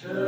Sure.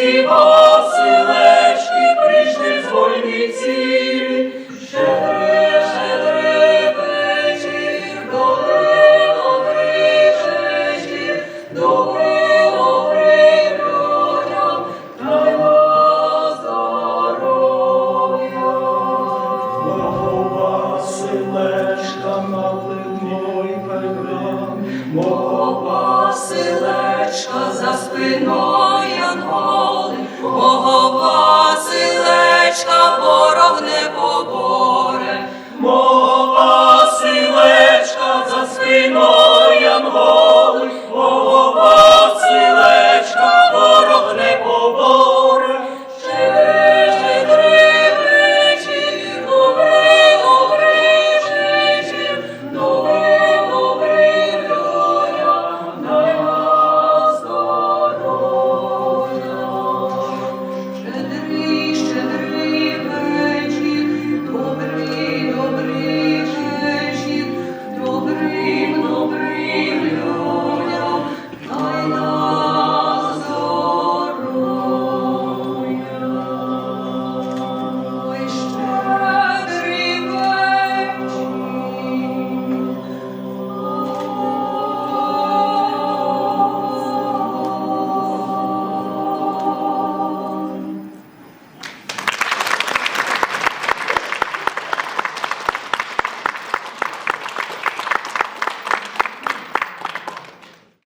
Всі Василечки прийшли з вольниці. Бо василечка за спиною, Бога пасилечка